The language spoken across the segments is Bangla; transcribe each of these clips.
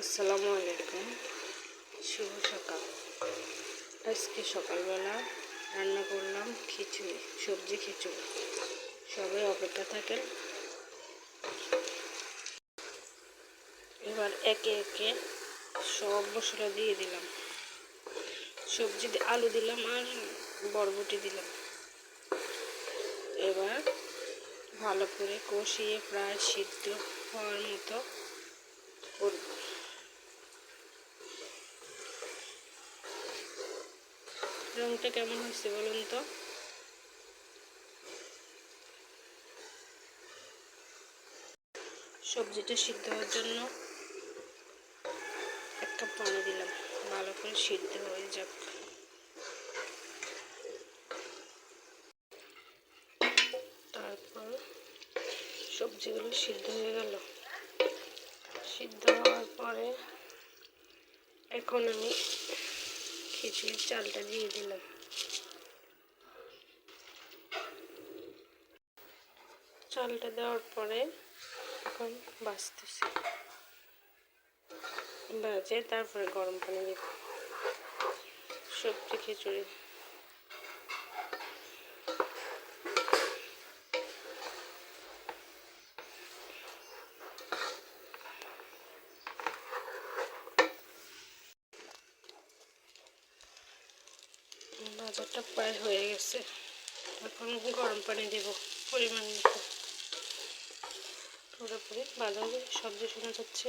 আসসালামু আলাইকুম। শুভ সকাল। আজকে সকালবেলা রান্না করলাম খিচুড়ি, সবজি খিচুড়ি। সবাই অপেক্ষা থাকেন। এবার একে একে সব মশলা দিয়ে দিলাম। সবজি আলু দিলাম আর বরবটি দিলাম। এবার ভালো করে কষিয়ে প্রায় সিদ্ধ হওয়ার মতো রংটা কেমন হয়েছে বলুন তো? সবজিটা সিদ্ধ হওয়ার জন্য এক কাপ পানি দিলাম। ভালো করে সিদ্ধ হয়ে যাক। তারপর সবজিগুলো সিদ্ধ হয়ে গেল। সিদ্ধ হওয়ার পরে এখন আমি খিচুড়ির চালটা দিয়ে দিলাম। চালটা দেওয়ার পরে এখন বাঁচতেছি। বাজে, তারপরে গরম পানি দিব। সবজি খিচুড়ি। বাজারটা প্রায় হয়ে গেছে। এখন গরম পানি দেব, পরিমাণ মতো। পুরোপুরি বাজারে সবজি শোনা যাচ্ছে।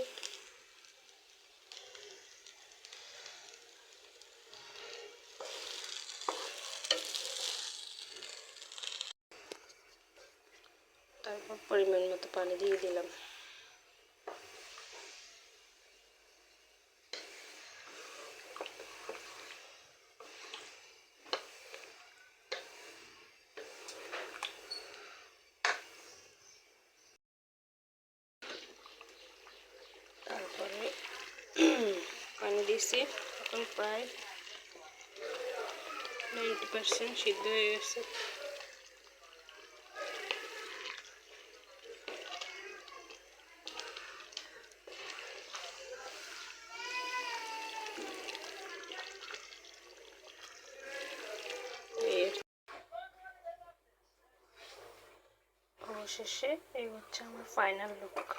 তারপর পরিমাণ মতো পানি দিয়ে দিলাম তারপরে দিয়েছি এখন প্রায় নাইনটি পার্সেন্ট সিদ্ধ হয়ে গেছে। অবশেষে এই হচ্ছে আমার ফাইনাল লুক